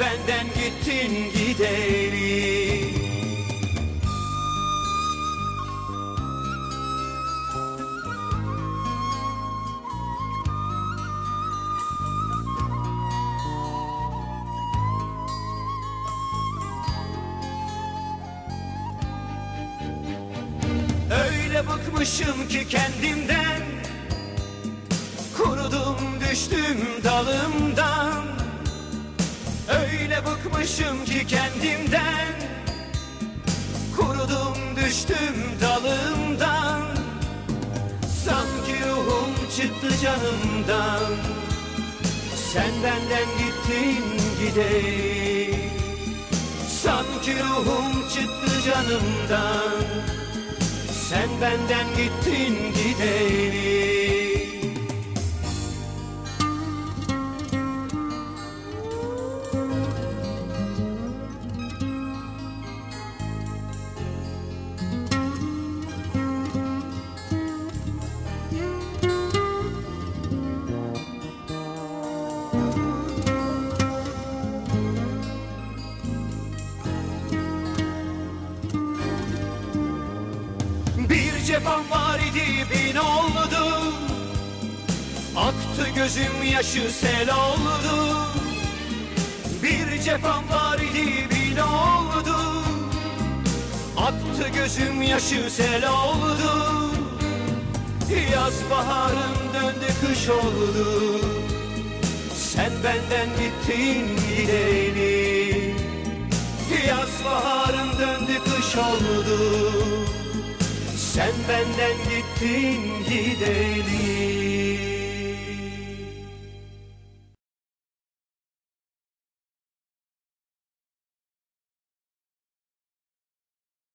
benden gittin gideli Öyle bıkmışım ki kendimden. Kurudum düştüm dalımdan Öyle bıkmışım ki kendimden. Kurudum düştüm dalımdan. Sanki ruhum çıktı canımdan. Sen benden gittin gideyim. Sanki ruhum çıktı canımdan. Sen benden gittin gideyim cefam var idi bin oldu. Aktı gözüm yaşı sel oldu. Bir cefam var idi bin oldu. Aktı gözüm yaşı sel oldu. Yaz baharım döndü kış oldu. Sen benden gittin gideli Yaz baharım döndü kış oldu Sen benden gittin gideli